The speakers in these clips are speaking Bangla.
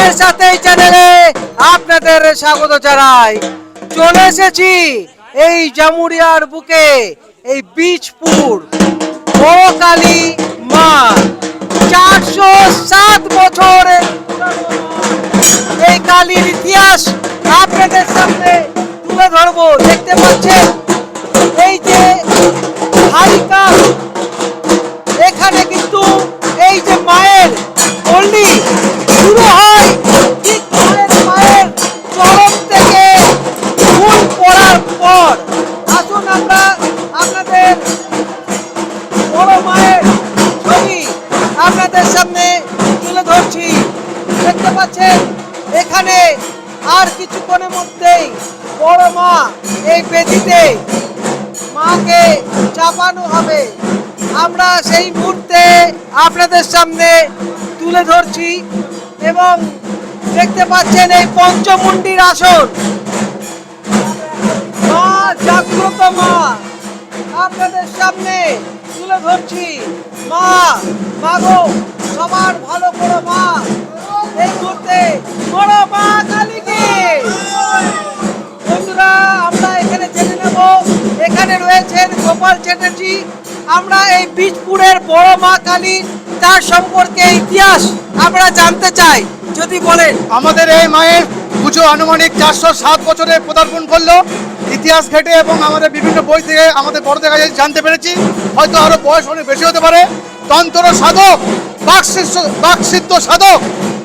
মায়ের সাথে চ্যানেলে আপনাদের স্বাগত জানাই। চলে এসেছি এই জামুরিয়ার বুকে, এই বীজপুর বড় কালী মা চারশো সাত বছরের এই কালীর ইতিহাস আপনাদের সামনে তুলে ধরবো। দেখতে পাচ্ছেন? আমরা আপনাদের বড় মায়ের ছবি আপনাদের সামনে তুলে ধরছি। দেখতে পাচ্ছেন, এখানে আর কিছুক্ষণের মধ্যেই বড় মা এই বেদিতে মাকে চাপানো হবে। আমরা সেই মুহূর্তে আপনাদের সামনে তুলে ধরছি এবং দেখতে পাচ্ছেন এই পঞ্চমুণ্ডির আসন জাগ্রত মা। আপনাদের সামনে তুলে ধরছি মা মাগো সবার ভালো করো মা। এই মুহূর্তে বড় মা কালীকে। বন্ধুরা, আমরা এখানে জেনে নেব। এখানে রয়েছেন গোপাল চ্যাটার্জি। আমরা এই বীজপুরের বড় মা কালী, তার সম্পর্কে ইতিহাস আমরা জানতে চাই। যদি বলেন। আমাদের এই মায়ের পুজো আনুমানিক চারশো সাত বছরে পদার্পণ করল। ইতিহাস ঘেটে এবং আমাদের বিভিন্ন বই থেকে আমাদের বড়দের কাছে জানতে পেরেছি। হয়তো আরও বয়স অনেক বেশি হতে পারে। তন্ত্র সাধক বাকসিদ্ধ সাধক,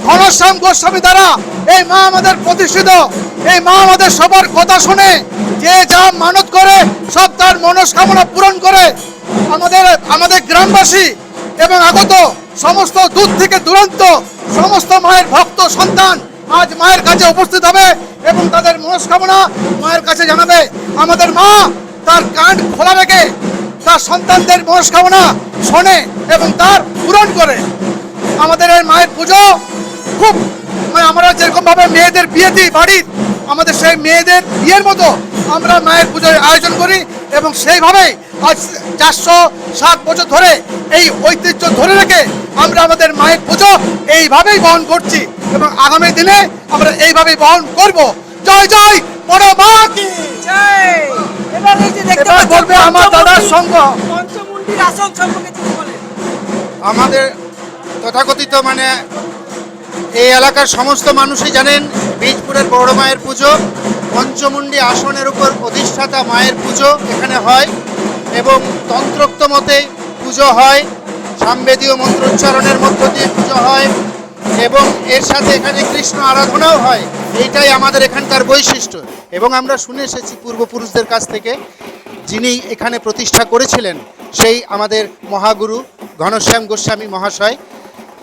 ঘনশ্যাম গোস্বামী দ্বারা এই মা আমাদের প্রতিষ্ঠিত। এই মা আমাদের সবার কথা শুনে যে যা মানত করে, সব তার মনস্কামনা পূরণ করে। আমাদের আমাদের গ্রামবাসী এবং আগত সমস্ত দূর থেকে দুরন্ত, সমস্ত মায়ের ভক্ত সন্তান আজ মায়ের কাছে উপস্থিত হবে এবং তাদের মনস্কামনা মায়ের কাছে জানাবে। আমাদের মা তার কান খোলা রেখে তার সন্তানদের মনস্কামনা শোনে এবং তার পূরণ করে। আমাদের এই মায়ের পুজো খুব মানে আমরা যেরকম ভাবে মেয়েদের বিয়ে দিই বাড়ির, আমাদের সেই মেয়েদের বিয়ের মতো আমরা মায়ের পুজোর আয়োজন করি এবং সেইভাবেই আজ চারশো সাত বছর ধরে এই ঐতিহ্য ধরে রেখে আমরা আমাদের মায়ের পুজো এইভাবেই বহন করছি। এবং আগামী দিনে আমরা এইভাবেই বহন করব। জয় জয় বড় মা কি? এবার বলবে আমার দাদার সঙ্গ। আমাদের তথাকথিত মানে এই এলাকার সমস্ত মানুষই জানেন বীজপুরের বড় মায়ের পুজো পঞ্চমুণ্ডী আসনের উপর অধিষ্ঠাতা মায়ের পুজো এখানে হয় এবং তন্ত্রোক্ত মতে পুজো হয় সামবেদীয় মন্ত্রোচ্চারণের মধ্য দিয়ে পুজো হয়। এবং এর সাথে এখানে কৃষ্ণ আরাধনাও হয়। এইটাই আমাদের এখানকার বৈশিষ্ট্য। এবং আমরা শুনে এসেছি পূর্বপুরুষদের কাছ থেকে, যিনি এখানে প্রতিষ্ঠা করেছিলেন, সেই আমাদের মহাগুরু ঘনশ্যাম গোস্বামী মহাশয়।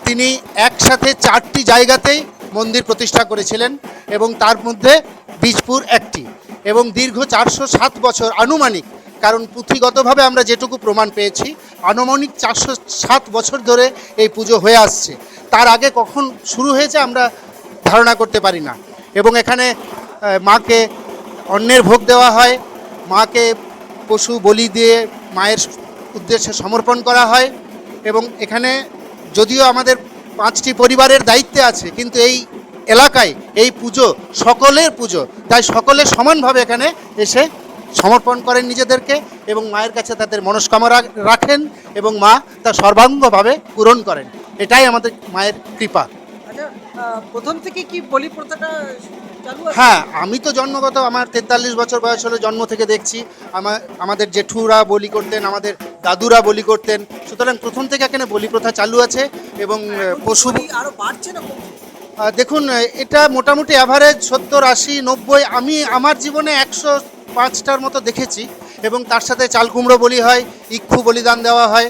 তিনি একসাথে চারটি জায়গাতেই মন্দির প্রতিষ্ঠা করেছিলেন এবং তার মধ্যে বীজপুর একটি। এবং দীর্ঘ চারশো সাত বছর আনুমানিক কারণ পুঁথিগতভাবে আমরা যেটুকু প্রমাণ পেয়েছি, আনুমানিক চারশো সাত বছর ধরে এই পুজো হয়ে আসছে। তার আগে কখন শুরু হয়েছে আমরা ধারণা করতে পারি না। এবং এখানে মাকে অন্নের ভোগ দেওয়া হয়, মাকে পশু বলি দিয়ে মায়ের উদ্দেশ্যে সমর্পণ করা হয় এবং এখানে যদিও আমাদের পাঁচটি পরিবারের দায়িত্বে আছে, কিন্তু এই এলাকায় এই পুজো সকলের পুজো, তাই সকলে সমানভাবে এখানে এসে সমর্পণ করেন নিজেদেরকে এবং মায়ের কাছে তাদের মনস্কামনা রাখেন এবং মা তা সর্বাঙ্গভাবে পূরণ করেন। এটাই আমাদের মায়ের কৃপা। আচ্ছা প্রথম থেকে কি বলি প্রথাটা হ্যাঁ আমি তো জন্মগত আমার তেতাল্লিশ বছর বয়স হলে জন্ম থেকে দেখছি। আমার আমাদের জেঠুরা বলি করতেন আমাদের দাদুরা বলি করতেন। সুতরাং প্রথম থেকে এখানে বলি প্রথা চালু আছে এবং পশু বলি আরও বাড়ছে না দেখুন এটা মোটামুটি অ্যাভারেজ সত্তর আশি নব্বই। আমি আমার জীবনে একশো পাঁচটার মতো দেখেছি এবং তার সাথে চাল কুমড়ো বলি হয় ইক্ষু বলিদান দেওয়া হয়।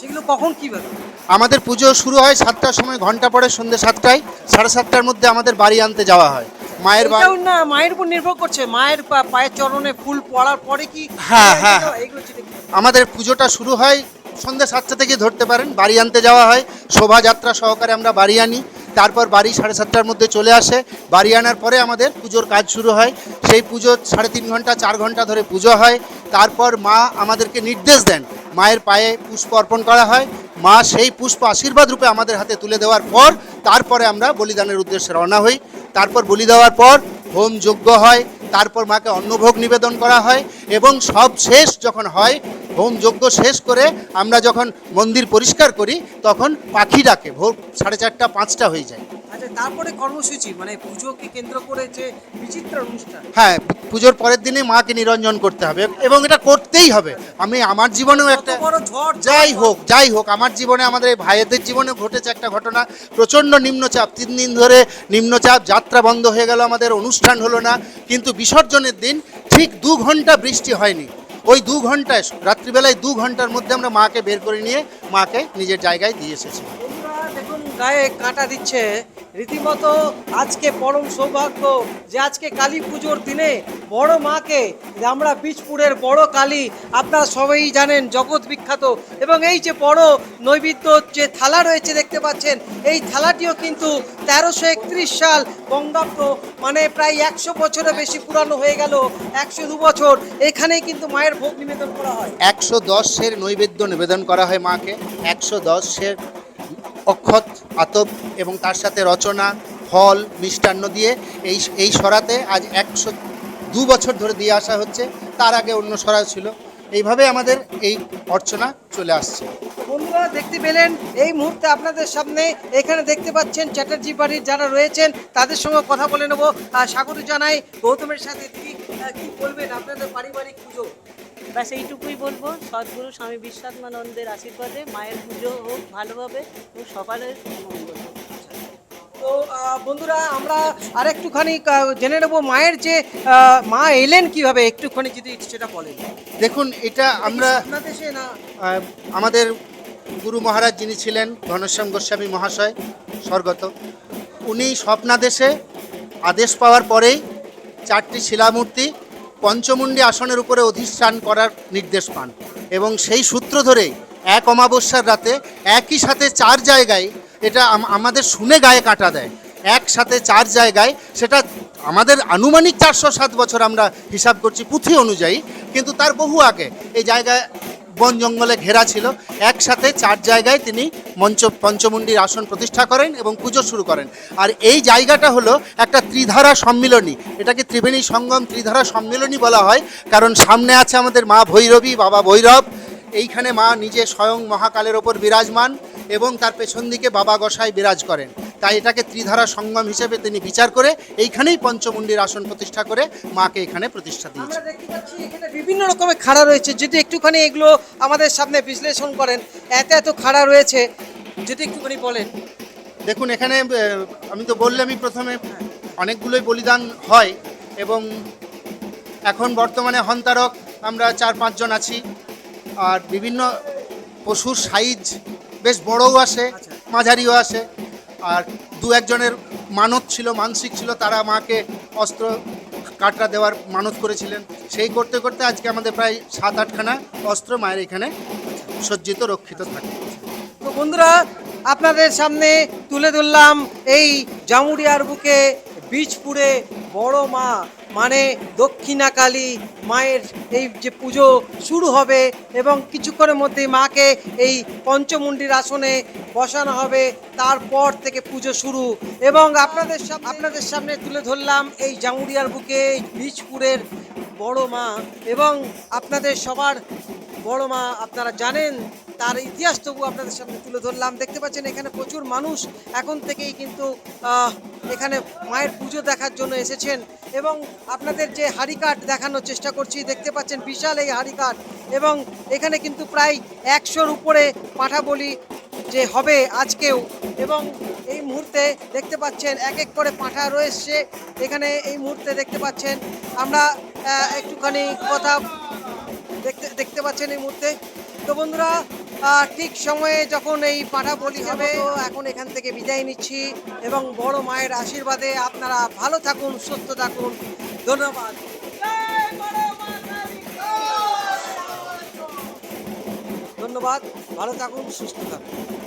সেগুলো কখন কীভাবে? আমাদের পুজো শুরু হয় সাতটার সময় ঘণ্টা পরে সন্ধ্যে সাতটায়। সাড়ে সাতটার মধ্যে আমাদের বাড়ি আনতে যাওয়া হয়। মায়ের না মায়ের উপর নির্ভর করছে। মায়ের পায়ের চরণে ফুল পড়ার পরে কি হ্যাঁ, হ্যাঁ। হচ্ছে আমাদের পুজোটা শুরু হয় সন্ধ্যে সাতটা থেকে ধরতে পারেন বাড়ি আনতে যাওয়া হয়। শোভাযাত্রা সহকারে আমরা বাড়ি আনি। তারপর বাড়ি সাড়ে সাতটার মধ্যে চলে আসে। বাড়ি আনার পরে আমাদের পুজোর কাজ শুরু হয়। সেই পুজো সাড়ে তিন ঘণ্টা, চার ঘণ্টা ধরে পুজো হয়। তারপর মা আমাদেরকে নির্দেশ দেন, মায়ের পায়ে পুষ্প অর্পণ করা হয়। মা সেই পুষ্প আশীর্বাদ রূপে আমাদের হাতে তুলে দেওয়ার পর, তারপরে আমরা বলিদানের উদ্দেশ্যে রওনা হই। তারপর বলি দেওয়ার পর হোম যজ্ঞ হয়। তারপর মাকে অন্নভোগ নিবেদন করা হয় এবং সব শেষ যখন হয় হোম যজ্ঞ শেষ করে আমরা যখন মন্দির পরিষ্কার করি তখন পাখি ডাকে ভোর সাড়ে চারটা পাঁচটা হয়ে যায়। আচ্ছা তারপরে কর্মসূচি মানে পুজোকে কেন্দ্র করে যে বিচিত্র অনুষ্ঠান। হ্যাঁ পুজোর পরের দিনে মাকে নিরঞ্জন করতে হবে এবং এটা করতেই হবে। আমি আমার জীবনেও একটা যাই হোক যাই হোক আমার জীবনে আমাদের এই ভাইয়েদের জীবনে ঘটেছে একটা ঘটনা। প্রচণ্ড নিম্নচাপ তিন দিন ধরে নিম্নচাপ যাত্রা বন্ধ হয়ে গেল আমাদের অনুষ্ঠান হলো না। কিন্তু বিসর্জনের দিন ঠিক দু ঘণ্টা বৃষ্টি হয়নি। ওই দু ঘন্টায়, রাত্রিবেলায় দু ঘণ্টার মধ্যে আমরা মাকে বের করে নিয়ে মাকে নিজের জায়গায় দিয়ে এসেছি। গায়ে কাঁটা দিচ্ছে। রীতিমতো আজকে পরম সৌভাগ্য যে আজকে কালী পুজোর দিনে বড় মাকে আমরা বীজপুরের বড় কালী, আপনারা সবাই জানেন জগৎ বিখ্যাত। এবং এই যে বড় নৈবেদ্য যে থালা রয়েছে দেখতে পাচ্ছেন, এই থালাটিও কিন্তু তেরোশো একত্রিশ সাল বঙ্গাব্দ মানে প্রায় একশো বছরের বেশি পুরানো হয়ে গেল, একশো দু বছর। এখানেই কিন্তু মায়ের ভোগ নিবেদন করা হয়। একশো দশের নৈবেদ্য নিবেদন করা হয় মাকে, একশো দশের অক্ষত আতব এবং তার সাথে রচনা ফল মিষ্টান্ন দিয়ে এই এই সরাতে আজ একশো দু বছর ধরে দিয়ে আসা হচ্ছে। তার আগে অন্য সরা ছিল। এইভাবে আমাদের এই অর্চনা চলে আসছে। বন্ধুরা দেখতে পেলেন এই মুহূর্তে আপনাদের সামনে এখানে দেখতে পাচ্ছেন চ্যাটার্জি বাড়ির যারা রয়েছেন তাদের সঙ্গে কথা বলে নেব। আর স্বাগত জানাই গৌতমের সাথে। আহ, কি বলবেন আপনাদের পারিবারিক পুজো? ব্যাস এইটুকুই বলব। সদ্গুরু স্বামী বিশ্বাত্মানন্দের আশীর্বাদে মায়ের পুজো হোক ভালোভাবে এবং সকালের মঙ্গল হোক। তো বন্ধুরা আমরা আরেকটুখানি আহ, জেনে নেব মায়ের যে মা এলেন কীভাবে? একটুখানি যদি সেটা বলেন। দেখুন এটা আমরা আমাদের গুরু মহারাজ যিনি ছিলেন ঘনশ্যাম গোস্বামী মহাশয় স্বর্গত উনি স্বপ্নাদেশে আদেশ পাওয়ার পরেই চারটি শিলামূর্তি পঞ্চমুণ্ডী আসনের উপরে অধিষ্ঠান করার নির্দেশ পান। এবং সেই সূত্র ধরেই এক অমাবস্যার রাতে একই সাথে চার জায়গায় এটা আমাদের শুনে গায়ে কাটা দেয়। একসাথে চার জায়গায় সেটা আমাদের আনুমানিক চারশো সাত বছর আমরা হিসাব করছি পুঁথি অনুযায়ী, কিন্তু তার বহু আগে। এই জায়গায় বন জঙ্গলে ঘেরা ছিল। একসাথে চার জায়গায় তিনি মঞ্চ পঞ্চমুণ্ডির আসন প্রতিষ্ঠা করেন এবং পুজো শুরু করেন। আর এই জায়গাটা হলো একটা ত্রিধারা সম্মিলনী। এটাকে ত্রিবেণী সঙ্গম ত্রিধারা সম্মিলনী বলা হয়, কারণ সামনে আছে আমাদের মা ভৈরবী, বাবা ভৈরব। এইখানে মা নিজে স্বয়ং মহাকালের ওপর বিরাজমান। এবং তার পেছন দিকে বাবা গোসাই বিরাজ করেন। তাই এটাকে ত্রিধারা সঙ্গম হিসেবে তিনি বিচার করে এইখানেই পঞ্চমুণ্ডির আসন প্রতিষ্ঠা করে মাকে এখানে প্রতিষ্ঠা এখানে বিভিন্ন রকমের খাড়া রয়েছে। যদি একটুখানি এগুলো আমাদের সামনে বিশ্লেষণ করেন এত এত খাড়া রয়েছে যদি একটুখানি বলেন। দেখুন এখানে আমি তো বললামই প্রথমে অনেকগুলোই বলিদান হয় এবং এখন বর্তমানে হন্তারক আমরা চার পাঁচজন আছি। আর বিভিন্ন পশুর সাইজ বেশ বড়ও আসে মাঝারিও আসে। আর দু একজনের মানত ছিল মানসিক ছিল তারা মাকে অস্ত্র কাটরা দেওয়ার মানত করেছিলেন। সেই করতে করতে আজকে আমাদের প্রায় সাত আটখানা অস্ত্র মায়ের এখানে সজ্জিত রক্ষিত থাকে। তো বন্ধুরা আপনাদের সামনে তুলে ধরলাম এই জামুরিয়ার বুকে বীজপুরে বড় মা মানে দক্ষিণাকালী মায়ের এই যে পুজো শুরু হবে এবং কিছুক্ষণের মধ্যেই মাকে এই পঞ্চমুণ্ডির আসনে বসানো হবে, তারপর থেকে পুজো শুরু। এবং আপনাদের আপনাদের সামনে তুলে ধরলাম এই জামুরিয়ার বুকে, এই বীজপুরের বড় মা। এবং আপনাদের সবার বড় মা, আপনারা জানেন তার ইতিহাস তবু আপনাদের সামনে তুলে ধরলাম। দেখতে পাচ্ছেন, এখানে প্রচুর মানুষ এখন থেকেই কিন্তু এখানে মায়ের পুজো দেখার জন্য এসেছেন এবং আপনাদের যে হাড়িকাঠ দেখানোর চেষ্টা করছি, দেখতে পাচ্ছেন বিশাল এই হাড়িকাঠ এবং এখানে কিন্তু প্রায় একশোর উপরে পাঠা বলি যে হবে আজকেও এবং এই মুহূর্তে দেখতে পাচ্ছেন এক এক করে পাঠা রয়েছে এখানে এই মুহূর্তে দেখতে পাচ্ছেন আমরা একটুখানি কথা দেখতে দেখতে পাচ্ছেন এই মুহূর্তে। তো বন্ধুরা ঠিক সময়ে যখন এই পাঠা বলি হবে এখন এখান থেকে বিদায় নিচ্ছি এবং বড় মায়ের আশীর্বাদে আপনারা ভালো থাকুন, সুস্থ থাকুন। ধন্যবাদ। ধন্যবাদ। ভালো থাকুন, সুস্থ থাকুন।